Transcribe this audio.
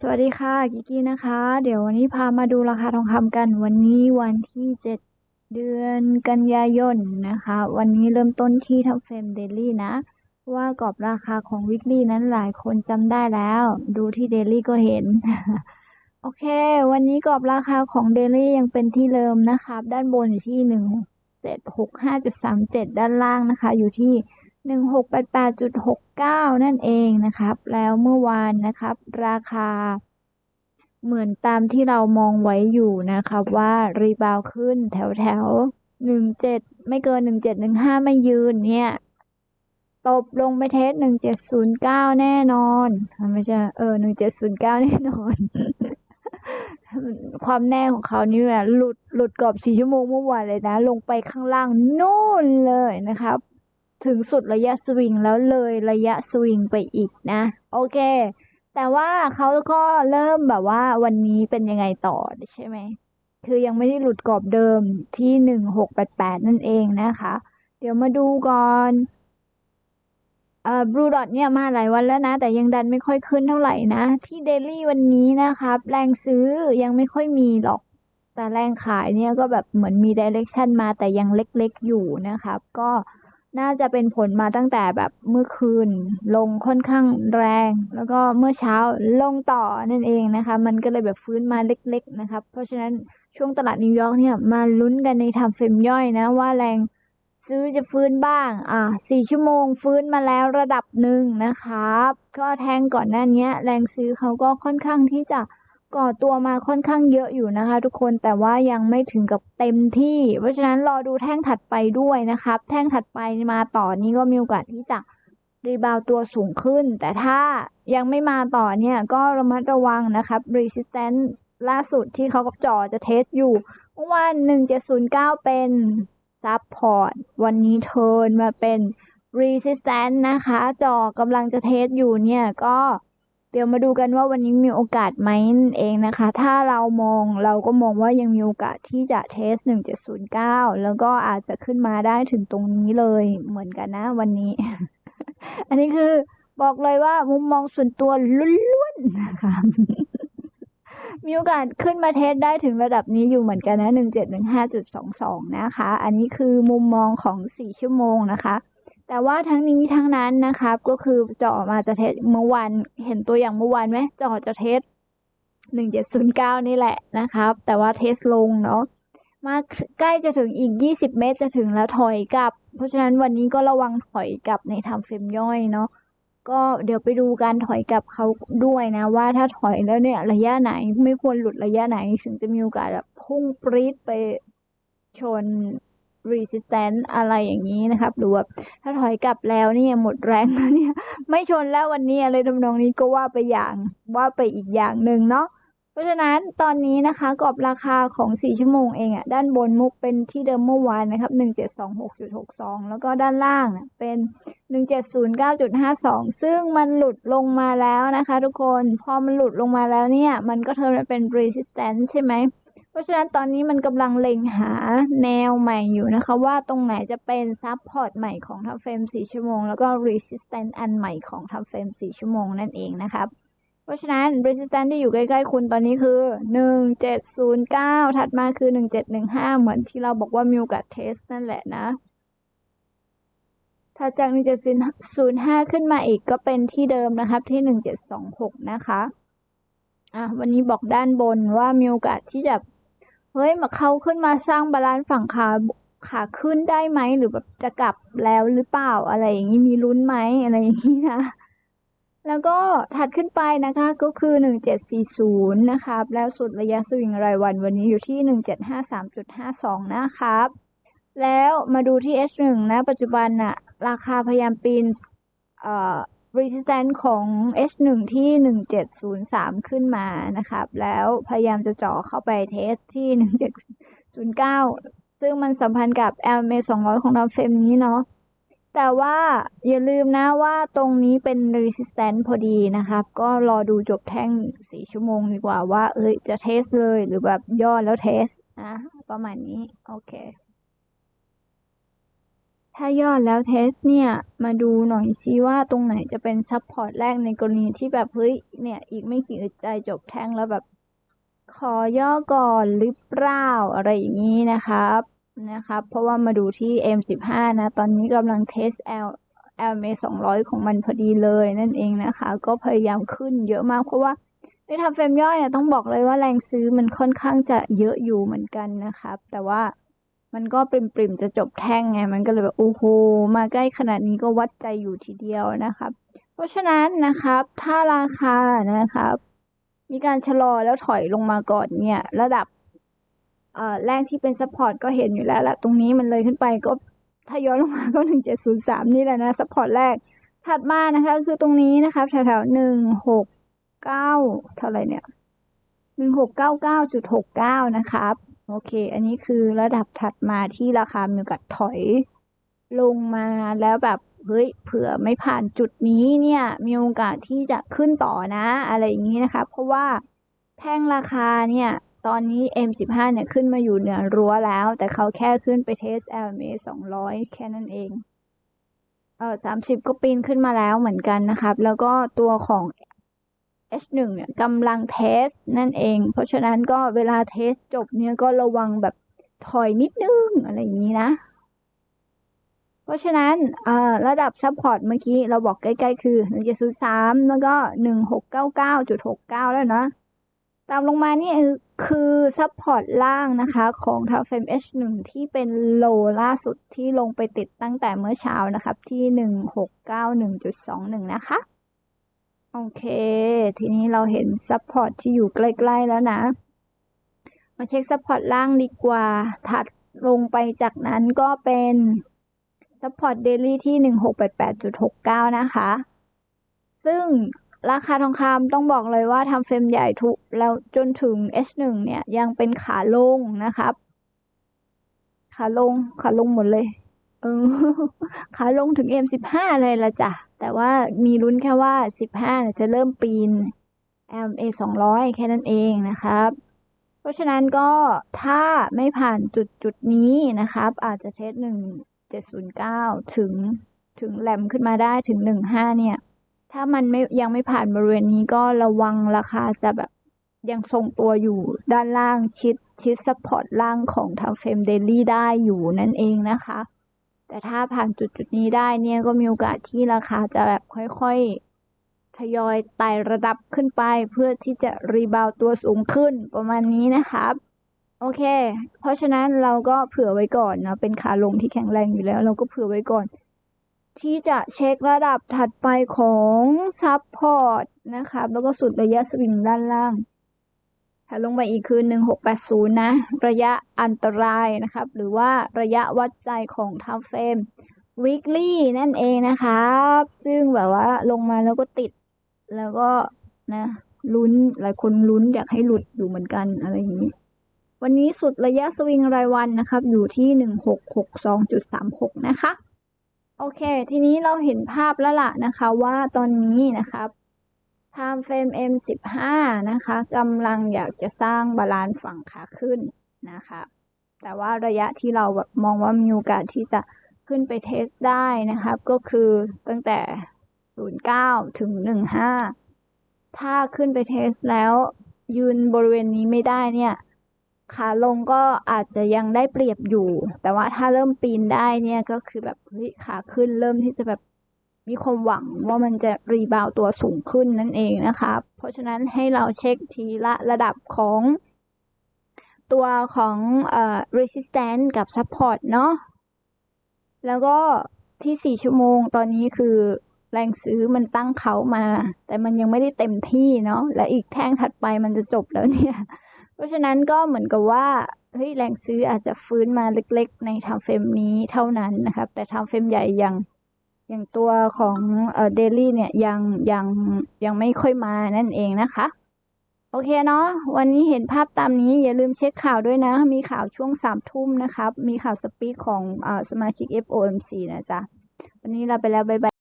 สวัสดีค่ะกิกี้นะคะ เดี๋ยววันนี้พามาดูราคาทองคำกันวันนี้วันที่เจ็ดเดือนกันยายนนะคะ วันนี้เริ่มต้นที่ทับเฟรมเดลี่นะ ว่ากรอบราคาของวิกฤตนั้นหลายคนจำได้แล้ว ดูที่เดลี่ก็เห็น โอเค วันนี้กรอบราคาของเดลี่ยังเป็นที่เดิมนะครับด้านบนอยู่ที่หนึ่งเจ็ดหกห้าจุดสามเจ็ดด้านล่างนะคะ อยู่ที่ นึ่งหกแปดแปดจุดหกเก้านั่นเองนะครับ แล้วเมื่อวานนะครับ ราคา เหมือนตามที่เรามองไว้อยู่นะครับว่ารีบาวขึ้นแถวแถวหนึ่งเจ็ดไม่เกินหนึ่งเจ็ดหนึ่งห้าไม่ยืนเนี่ยตบลงไปเทสหนึ่งเจ็ดศูนย์เก้าแน่นอนไม่ใช่เออหนึ่งเจ็ดศูนย์เก้าแน่นอน ความแน่ของเขานี่แหละหลุดหลุดกรอบสี่ชั่วโมงเมื่อวานเลยนะ ลงไปข้างล่างโน่นเลยนะครับ ถึงสุดระยะสวิงแล้วเลยระยะสวิงไปอีกนะ โอเค แต่ว่าเขาก็เริ่มแบบว่าวันนี้เป็นยังไงต่อใช่ไหม คือยังไม่ได้หลุดกรอบเดิมที่หนึ่งหกแปดแปดนั่นเองนะคะ เดี๋ยวมาดูก่อนเอ่อบลูดอทเนี่ยมาหลายวันแล้วนะ แต่ยังดันไม่ค่อยขึ้นเท่าไหร่นะ ที่เดลี่วันนี้นะครับ แรงซื้อยังไม่ค่อยมีหรอก แต่แรงขายเนี่ยก็แบบเหมือนมีดิเรกชันมาแต่ยังเล็กๆอยู่นะครับ ก็ น่าจะเป็นผลมาตั้งแต่แบบเมื่อคืน ลงค่อนข้างแรง แล้วก็เมื่อเช้าลงต่อนั่นเองนะคะ มันก็เลยแบบฟื้นมาเล็กๆนะครับ เพราะฉะนั้นช่วงตลาดนิวยอร์กเนี่ยมาลุ้นกันในทำเฟรมย่อยนะว่าแรงซื้อจะฟื้นบ้าง อ่าสี่ชั่วโมงฟื้นมาแล้วระดับหนึ่งนะครับ ก็แทงก่อนหน้านี้แรงซื้อเขาก็ค่อนข้างที่จะ ก่อตัวมาค่อนข้างเยอะอยู่นะคะ ทุกคนแต่ว่ายังไม่ถึงกับเต็มที่ เพราะฉะนั้นรอดูแท่งถัดไปด้วยนะครับ แท่งถัดไปมาต่อนี้ก็มีโอกาสที่จะรีบาวตัวสูงขึ้น แต่ถ้ายังไม่มาต่อเนี่ยก็ระมัดระวังนะครับ resistance ล่าสุดที่เขาจ่อจะเทสอยู่เมื่อวาน1709 เป็นซับพอร์ตวันนี้เทิร์นมาเป็น resistance นะคะจ่อกำลังจะเทสอยู่เนี่ยก็ เดี๋ยวมาดูกันว่าวันนี้มีโอกาสไหมนั่นเองนะคะ ถ้าเรามองเราก็มองว่ายังมีโอกาสที่จะเทส 1709 แล้วก็อาจจะขึ้นมาได้ถึงตรงนี้เลยเหมือนกันนะวันนี้ อันนี้คือบอกเลยว่ามุมมองส่วนตัวล้วนๆนะคะมีโอกาสขึ้นมาเทสได้ถึงระดับนี้อยู่เหมือนกันนะ 1715.22 นะคะ อันนี้คือมุมมองของ 4 ชั่วโมงนะคะ แต่ว่าทั้งนี้ทั้งนั้นนะครับ ก็คือเจาะมาจะเทสเมื่อวานเห็นตัวอย่างเมื่อวานไหมเจาะจะเทส1709นี่แหละนะครับ แต่ว่าเทสลงเนาะมาใกล้จะถึงอีก20เมตรจะถึงแล้วถอยกลับ เพราะฉะนั้นวันนี้ก็ระวังถอยกลับในทำเฟรมย่อยเนาะก็เดี๋ยวไปดูการถอยกลับเขาด้วยนะ ว่าถ้าถอยแล้วเนี่ยระยะไหนไม่ควรหลุดระยะไหนถึงจะมีโอกาสแบบพุ่งปรี๊ดไปชน resistance อะไรอย่างนี้นะครับหรือว่าถ้าถอยกลับแล้วเนี่ยหมดแรงแล้วเนี่ย ไม่ชนแล้ววันนี้อะไรทำนองนี้ก็ว่าไปอย่างว่าไปอีกอย่างหนึ่งเนาะเพราะฉะนั้นตอนนี้นะคะกรอบราคาของ 4 ชั่วโมงเองอะ่ะด้านบนมุกเป็นที่เดิมเมื่อวานนะครับ 1726.62 แล้วก็ด้านล่างเป็น 1709.52 ซึ่งมันหลุดลงมาแล้วนะคะทุกคน พอมันหลุดลงมาแล้วเนี่ย มันก็เทิร์นเป็น resistance ใช่ไหม ราะฉะนั้นตอนนี้มันกำลังเล็งหาแนวใหม่อยู่นะคะ ว่าตรงไหนจะเป็นซับพอร์ตใหม่ของทับเฟรม4ชั่วโมง แล้วก็ resistance อันใหม่ของทับเฟรม4ชั่วโมงนั่นเองนะครับเพราะฉะนั้น resistance ที่อยู่ใกล้ๆคุณตอนนี้คือ 1709 ถัดมาคือ 1715 เหมือนที่เราบอกว่ามีโอกาสเทสนั่นแหละนะถ้าจาก 1705 ขึ้นมาอีกก็เป็นที่เดิมนะครับที่ 1726 นะคะอะวันนี้บอกด้านบนว่ามีโอกาสที่จะ เฮ้ยมาเขาขึ้นมาสร้างบาลานซ์ฝั่งขาขาขึ้นได้ไหมหรือแบบจะกลับแล้วหรือเปล่าอะไรอย่างนี้มีลุ้นไหมอะไรอย่างนี้นะแล้วก็ถัดขึ้นไปนะคะก็คือ 1740 นะครับ แล้วสุดระยะสวิงรายวันวันนี้อยู่ที่ 1753.52 นะครับ แล้วมาดูที่ H1 นะ ปัจจุบันน่ะราคาพยายามปีนเอ่อ resistance ของ H1 ที่ 1703 ขึ้นมานะครับ แล้วพยายามจะเจาะเข้าไปเทสที่ 1709 ซึ่งมันสัมพันธ์กับ LMA 200 ของเราเฟรมนี้เนาะแต่ว่าอย่าลืมนะว่าตรงนี้เป็น resistance พอดีนะครับ ก็รอดูจบแท่ง4ชั่วโมงดีกว่าว่า เอ้ยจะเทสเลยหรือแบบย่อแล้วเทสนะประมาณนี้ โอเค ถ้ายอดแล้วเทสเนี่ย มาดูหน่อยซิว่าตรงไหนจะเป็นซัพพอร์ตแรกในกรณีที่แบบเฮ้ยเนี่ย อีกไม่กี่อึดใจจบแท่งแล้วแบบ ขอย่อก่อนหรือเปล่าอะไรอย่างนี้นะครับนะครับ เพราะว่ามาดูที่ M15 นะ ตอนนี้กำลังเทส L LMA 200 ของมันพอดีเลยนั่นเองนะคะ ก็พยายามขึ้นเยอะมากเพราะว่าในทำเฟรมย่อยเนี่ยต้องบอกเลยว่าแรงซื้อมันค่อนข้างจะเยอะอยู่เหมือนกันนะครับ แต่ว่า มันก็ปริมๆจะจบแท่งไง มันก็เลยแบบโอ้โห มาใกล้ขนาดนี้ก็วัดใจอยู่ทีเดียวนะครับ เพราะฉะนั้นนะครับ ถ้าราคานะครับ มีการชะลอแล้วถอยลงมาก่อนเนี่ย ระดับเอ่อแรกที่เป็นซัพพอร์ตก็เห็นอยู่แล้วแหละตรงนี้มันเลยขึ้นไปก็ถ้าย้อนลงมาก็หนึ่งเจ็ดศูนย์สามนี่แหละนะซัพพอร์ตแรก ถัดมานะคะ คือตรงนี้นะคะแถวๆหนึ่งหกเก้าเท่าไรเนี่ยหนึ่งหกเก้าเก้าจุดหกเก้านะครับ โอเค อันนี้คือระดับถัดมาที่ราคามีโอกาสถอยลงมาแล้วแบบเฮ้ยเผื่อไม่ผ่านจุดนี้เนี่ย มีโอกาสที่จะขึ้นต่อนะ อะไรอย่างนี้นะคะ เพราะว่าแท่งราคาเนี่ย ตอนนี้ M15 เนี่ยขึ้นมาอยู่เหนือรั้วแล้ว แต่เขาแค่ขึ้นไปเทส LMA 200 แค่นั้นเองเออ30ก็ปีนขึ้นมาแล้วเหมือนกันนะครับ แล้วก็ตัวของ H1 เนี่ยกำลังเทสนั่นเอง เพราะฉะนั้นก็เวลาเทสจบเนี่ยก็ระวังแบบถอยนิดนึงอะไรอย่างนี้นะ เพราะฉะนั้นระดับซัพพอร์ตเมื่อกี้เราบอกใกล้ๆ คือ1.03 แล้วก็ 1699.69 แล้วนะ ตามลงมานี่คือซัพพอร์ตล่างนะคะของทาเฟม H1 ที่เป็นโลล่าสุดที่ลงไปติดตั้งแต่เมื่อเช้านะครับ ที่ 1691.21 นะคะ โอเค ทีนี้เราเห็นซัพพอร์ตที่อยู่ใกล้ ๆ แล้วนะ มาเช็คซัพพอร์ตล่างดีกว่า ถัดลงไปจากนั้นก็เป็นซัพพอร์ตเดลี่ที่ 1688.69 นะคะ ซึ่งราคาทองคำต้องบอกเลยว่าทำเฟรมใหญ่ทุกแล้วจนถึง H1 เนี่ยยังเป็นขาลงนะครับ ขาลง ขาลงหมดเลย เออขาลงถึง M15 เลยละจ้ะ แต่ว่ามีลุ้นแค่ว่า15จะเริ่มปีน MA 200แค่นั้นเองนะครับ เพราะฉะนั้นก็ถ้าไม่ผ่านจุดจุดนี้นะครับ อาจจะเทส1709ถึงถึงแหลมขึ้นมาได้ถึง15เนี่ย ถ้ามันไม่ยังไม่ผ่านบริเวณนี้ก็ระวังราคาจะแบบยังทรงตัวอยู่ด้านล่างชิดชิดซัพพอร์ตล่างของทางเฟรมเดลี่ได้อยู่นั่นเองนะคะ แต่ถ้าผ่านจุดจุดนี้ได้เนี่ยก็มีโอกาสที่ราคาจะแบบค่อยๆ ทยอยไต่ระดับขึ้นไป เพื่อที่จะรีบาวตัวสูงขึ้นประมาณนี้นะครับ โอเค เพราะฉะนั้นเราก็เผื่อไว้ก่อนนะเป็นขาลงที่แข็งแรงอยู่แล้ว เราก็เผื่อไว้ก่อน ที่จะเช็คระดับถัดไปของซับพอร์ตนะครับแล้วก็สุดระยะสวิงด้านล่าง ลงไปอีกคือ 1680 นะ ระยะอันตรายนะครับ หรือว่าระยะวัดใจของทาวเฟรม weekly นั่นเองนะครับ ซึ่งแบบว่าลงมาแล้วก็ติด แล้วก็นะลุ้นหลายคนลุ้นอยากให้หลุดอยู่เหมือนกันอะไรอย่างนี้ วันนี้สุดระยะสวิงรายวันนะครับ อยู่ที่ 1662.36 นะคะ โอเค ทีนี้เราเห็นภาพแล้วล่ะนะคะว่าตอนนี้นะครับ time frame M15 นะคะกำลังอยากจะสร้างบาลานซ์ฝั่งขาขึ้นนะคะ แต่ว่าระยะที่เราแบบมองว่ามีโอกาสที่จะขึ้นไปเทสได้นะครับก็คือตั้งแต่ 09 ถึง 15 ถ้าขึ้นไปเทสแล้วยืนบริเวณนี้ไม่ได้เนี่ยขาลงก็อาจจะยังได้เปรียบอยู่ แต่ว่าถ้าเริ่มปีนได้เนี่ยก็คือแบบเฮ้ยขาขึ้นเริ่มที่จะแบบ มีความหวังว่ามันจะรีบาวตัวสูงขึ้นนั่นเองนะคะเพราะฉะนั้นให้เราเช็คทีละระดับของตัวของเอ่อ resistance กับ support เนาะแล้วก็ที่ 4 ชั่วโมงตอนนี้คือแรงซื้อมันตั้งเขามา แต่มันยังไม่ได้เต็มที่เนาะและอีกแท่งถัดไปมันจะจบแล้วเนี่ย เพราะฉะนั้นก็เหมือนกับว่าเฮ้ยแรงซื้ออาจจะฟื้นมาเล็กๆ ในทำเฟรมนี้เท่านั้นนะครับ แต่ทำเฟรมใหญ่ยัง อย่างตัวของเดลี่เนี่ยยังยังยังไม่ค่อยมานั่นเองนะคะ โอเคเนาะวันนี้เห็นภาพตามนี้อย่าลืมเช็คข่าวด้วยนะ มีข่าวช่วงสามทุ่มนะครับ มีข่าวสปีกของอสมาชิก FOMC นะจ๊ะ วันนี้เราไปแล้ว บ๊ายบาย